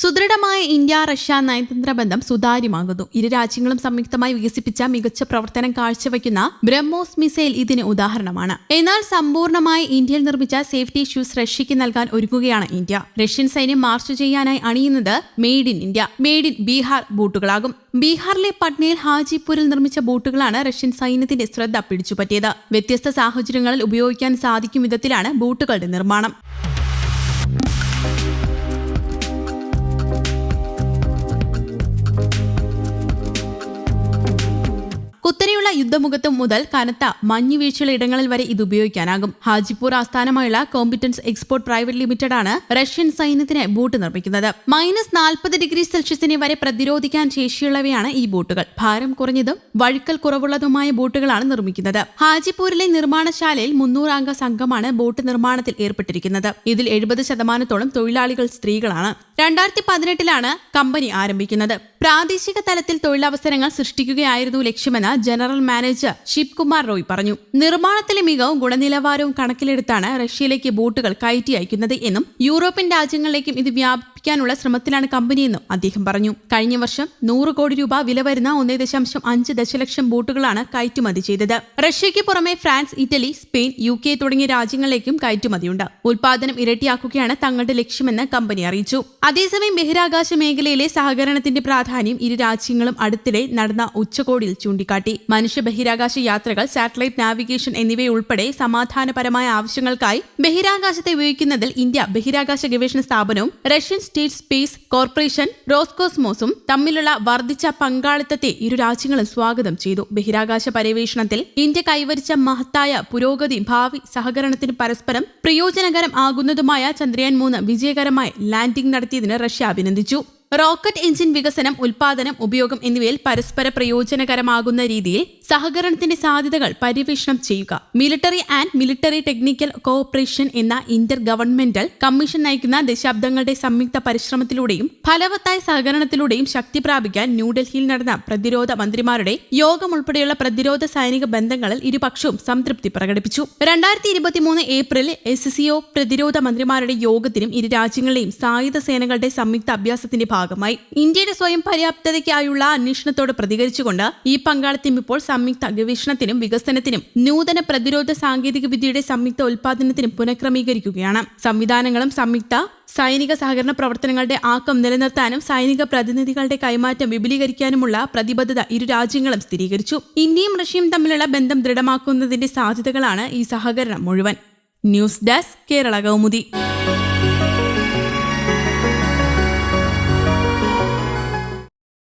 സുദൃഢമായ India Russia നയതന്ത്ര ബന്ധം സുതാര്യമാകുന്നു. ഇരു രാജ്യങ്ങളും സംയുക്തമായി വികസിപ്പിച്ച മികച്ച പ്രവർത്തനം കാഴ്ചവെക്കുന്ന ബ്രഹ്മോസ് മിസൈൽ ഇതിന് ഉദാഹരണമാണ്. എന്നാൽ സമ്പൂർണമായി ഇന്ത്യയിൽ നിർമ്മിച്ച സേഫ്റ്റി ഷൂസ് റഷ്യയ്ക്ക് നൽകാൻ ഒരുങ്ങുകയാണ് ഇന്ത്യ. റഷ്യൻ സൈന്യം മാർച്ച് ചെയ്യാനായി അണിയുന്നത് made in India made in Bihar ബൂട്ടുകളാകും. ബീഹാറിലെ പട്നയിൽ ഹാജിപൂരിൽ നിർമ്മിച്ച ബൂട്ടുകളാണ് റഷ്യൻ സൈന്യത്തിന്റെ ശ്രദ്ധ പിടിച്ചുപറ്റിയത്. വ്യത്യസ്ത സാഹചര്യങ്ങളിൽ ഉപയോഗിക്കാൻ സാധിക്കും വിധത്തിലാണ് ബൂട്ടുകളുടെ നിർമ്മാണം. കുത്തനെയുള്ള യുദ്ധമുഖത്തും മുതൽ കനത്ത മഞ്ഞുവീഴ്ചയുള്ള ഇടങ്ങളിൽ വരെ ഇത് ഉപയോഗിക്കാനാകും. ഹാജിപൂർ ആസ്ഥാനമായുള്ള കോമ്പിറ്റൻസ് എക്സ്പോർട്ട് പ്രൈവറ്റ് ലിമിറ്റഡ് ആണ് റഷ്യൻ സൈന്യത്തിന് ബൂട്ട് നിർമ്മിക്കുന്നത്. മൈനസ് നാൽപ്പത് ഡിഗ്രി സെൽഷ്യസിനെ വരെ പ്രതിരോധിക്കാൻ ശേഷിയുള്ളവയാണ് ഈ ബൂട്ടുകൾ. ഭാരം കുറഞ്ഞതും വഴുക്കൽ കുറവുള്ളതുമായ ബൂട്ടുകളാണ് നിർമ്മിക്കുന്നത്. ഹാജിപൂരിലെ നിർമ്മാണശാലയിൽ മുന്നൂറ് അംഗ സംഘമാണ് ബോട്ട് നിർമ്മാണത്തിൽ ഏർപ്പെട്ടിരിക്കുന്നത്. ഇതിൽ എഴുപത് ശതമാനത്തോളം തൊഴിലാളികൾ സ്ത്രീകളാണ്. രണ്ടായിരത്തി പതിനെട്ടിലാണ് കമ്പനി ആരംഭിക്കുന്നത്. പ്രാദേശിക തലത്തിൽ തൊഴിലവസരങ്ങൾ സൃഷ്ടിക്കുകയായിരുന്നു ലക്ഷ്യമെന്ന് ജനറൽ മാനേജർ ശിവ് കുമാർ റോയ് പറഞ്ഞു. നിർമ്മാണത്തിലെ മികവും ഗുണനിലവാരവും കണക്കിലെടുത്താണ് റഷ്യയിലേക്ക് ബോട്ടുകൾ കയറ്റി അയക്കുന്നത് എന്നും യൂറോപ്യൻ രാജ്യങ്ങളിലേക്കും ഇത് വ്യാപിപ്പിക്കാനുള്ള ശ്രമത്തിലാണ് കമ്പനിയെന്നും അദ്ദേഹം പറഞ്ഞു. കഴിഞ്ഞ വർഷം നൂറ് കോടി രൂപ വില വരുന്ന ഒന്നേ ദശാംശം അഞ്ച് ദശലക്ഷം ബോട്ടുകളാണ് കയറ്റുമതി ചെയ്തത്. റഷ്യയ്ക്ക് പുറമെ France Italy Spain U K തുടങ്ങിയ രാജ്യങ്ങളിലേക്കും കയറ്റുമതിയുണ്ട്. ഉൽപാദനം ഇരട്ടിയാക്കുകയാണ് തങ്ങളുടെ ലക്ഷ്യമെന്ന് കമ്പനി അറിയിച്ചു. അതേസമയം ബഹിരാകാശ മേഖലയിലെ സഹകരണത്തിന്റെ പ്രാധാന്യം ഇരു രാജ്യങ്ങളും അടുത്തിടെ നടന്ന ഉച്ചകോടിയിൽ ചൂണ്ടിക്കാട്ടി. മനുഷ്യ ബഹിരാകാശ യാത്രകൾ സാറ്റലൈറ്റ് നാവിഗേഷൻ എന്നിവയുൾപ്പെടെ സമാധാനപരമായ ആവശ്യങ്ങൾക്കായി ബഹിരാകാശത്തെ ഉപയോഗിക്കുന്നതിൽ ഇന്ത്യ ബഹിരാകാശ ഗവേഷണ സ്ഥാപനവും റഷ്യൻ സ്റ്റേറ്റ് സ്പേസ് കോർപ്പറേഷൻ റോസ്കോസ്മോസും തമ്മിലുള്ള വർദ്ധിച്ച പങ്കാളിത്തത്തെ ഇരു രാജ്യങ്ങളും സ്വാഗതം ചെയ്തു. ബഹിരാകാശ പര്യവേഷണത്തിൽ ഇന്ത്യ കൈവരിച്ച മഹത്തായ പുരോഗതി ഭാവി സഹകരണത്തിന് പരസ്പരം പ്രയോജനകരം ആകുന്നതുമായ ചന്ദ്രയാൻ മൂന്ന് വിജയകരമായി ലാൻഡിംഗ് നടത്തിയതിന് റഷ്യ അഭിനന്ദിച്ചു. റോക്കറ്റ് എഞ്ചിൻ വികസനം ഉൽപാദനം ഉപയോഗം എന്നിവയിൽ പരസ്പര പ്രയോജനകരമാകുന്ന രീതിയിൽ സഹകരണത്തിന്റെ സാധ്യതകൾ പര്യവേഷണം ചെയ്യുക. Military and military technical cooperation എന്ന ഇന്റർ ഗവൺമെന്റൽ കമ്മീഷൻ നയിക്കുന്ന ദശാബ്ദങ്ങളുടെ സംയുക്ത പരിശ്രമത്തിലൂടെയും ഫലവത്തായ സഹകരണത്തിലൂടെയും ശക്തി പ്രാപിക്കാൻ ന്യൂഡൽഹിയിൽ നടന്ന പ്രതിരോധ മന്ത്രിമാരുടെ യോഗം ഉൾപ്പെടെയുള്ള പ്രതിരോധ സൈനിക ബന്ധങ്ങളിൽ ഇരുപക്ഷവും സംതൃപ്തി പ്രകടിപ്പിച്ചു. രണ്ടായിരത്തി ഇരുപത്തിമൂന്ന് ഏപ്രിലിൽ എസ് സിഒ പ്രതിരോധ മന്ത്രിമാരുടെ യോഗത്തിനും ഇരു രാജ്യങ്ങളുടെയും സായുധ സേനകളുടെ സംയുക്ത അഭ്യാസത്തിന്റെ ഭാഗമായി. ഇന്ത്യയുടെ സ്വയം പര്യാപ്തതയ്ക്കായുള്ള അന്വേഷണത്തോട് പ്രതികരിച്ചുകൊണ്ട് ഈ പങ്കാളിത്തം ഇപ്പോൾ സംയുക്ത ഗവേഷണത്തിനും വികസനത്തിനും നൂതന പ്രതിരോധ സാങ്കേതിക വിദ്യയുടെ സംയുക്ത ഉൽപാദനത്തിനും പുനഃക്രമീകരിക്കുകയാണ്. സംവിധാനങ്ങളും സംയുക്ത സൈനിക സഹകരണ പ്രവർത്തനങ്ങളുടെ ആക്കം നിലനിർത്താനും സൈനിക പ്രതിനിധികളുടെ കൈമാറ്റം വിപുലീകരിക്കാനുമുള്ള പ്രതിബദ്ധത ഇരു രാജ്യങ്ങളും സ്ഥിരീകരിച്ചു. ഇന്ത്യയും റഷ്യയും തമ്മിലുള്ള ബന്ധം ദൃഢമാക്കുന്നതിന്റെ സാധ്യതകളാണ് ഈ സഹകരണം മുഴുവൻ. News desk Kerala Kaumudi.